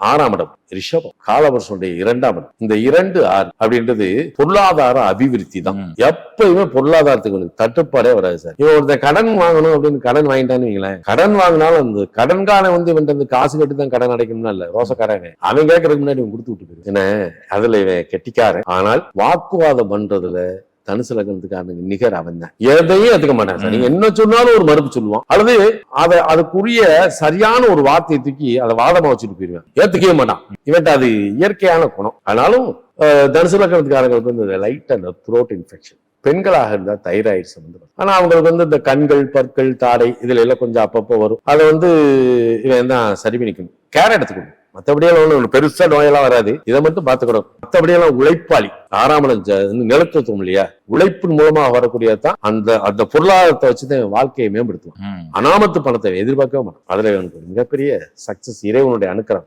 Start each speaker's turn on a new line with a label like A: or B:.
A: ஆறாம் இடம் ரிஷபம். காலவர்ஷனுடைய இரண்டாம் இடம். இந்த இரண்டு ஆறு அப்படின்றது பொருளாதார அபிவிருத்தி தான். எப்பயுமே பொருளாதாரத்துக்கு தட்டுப்பாடே வராது சார். இவன் ஒருத்தன் கடன் வாங்கணும் அப்படின்னு கடன் வாங்கிட்டான்னு வைங்களேன். கடன் வாங்கினாலும் அந்த கடன்காரன் வந்து இவன்ட்டு வந்து காசு கட்டி தான் கடன் அடைக்கணும்னா இல்ல. ரோசக்காரங்க அவன் கேட்கறதுக்கு முன்னாடி இவன் கொடுத்து விட்டு போயிரு. என்ன? அதுல இவன் கெட்டிக்காரன். ஆனால் வாக்குவாதம் பண்றதுல தனுசு லக்னத்துக்காரனுக்கு நிகர் அவன் தான். எதையும் எடுத்துக்க மாட்டான் சார். நீங்க என்ன சொன்னாலும் ஒரு மறுப்பு சொல்லுவான். அல்லது அதை அதுக்குரிய சரியான ஒரு வார்த்தையை தூக்கி அதை வாதமா வச்சுட்டு போயிருவேன் ஏத்துக்கவே மாட்டான். இவன்ட்டு அது இயற்கையான குணம். ஆனாலும் அஹ், தனுசு லக்னத்துக்காரங்களுக்கு வந்து இந்த லைட் அந்த த்ரோட் இன்ஃபெக்ஷன் பெண்களாக இருந்தால் தைராய்டு சம்பந்தம் ஆனா அவங்களுக்கு வந்து இந்த கண்கள் பற்கள் தாடை இதுல எல்லாம் கொஞ்சம் அப்பப்போ வரும். அதை வந்து இவன் தான் சரி பண்ணிக்கணும். கேர் எடுத்துக்கணும். மற்றபடியெல்லாம் ஒண்ணு பெருசா நோயெல்லாம் வராது. இதை மட்டும் பார்த்துக்கணும். மற்றபடியெல்லாம் உழைப்பாளி. ஆறாம் இடம் ஜ- வந்து நிலத்தத்துவம் இல்லையா? உழைப்பின் மூலமாக வரக்கூடியதான் அந்த அந்த பொருளாதாரத்தை வச்சுதான் வாழ்க்கையை மேம்படுத்துவான்.
B: ம்.
A: அனாமத்து பணத்தை எதிர்பார்க்கவே மாட்டான். அதுல ஒரு மிகப்பெரிய சக்சஸ் இறைவனுடைய அனுக்கிறம்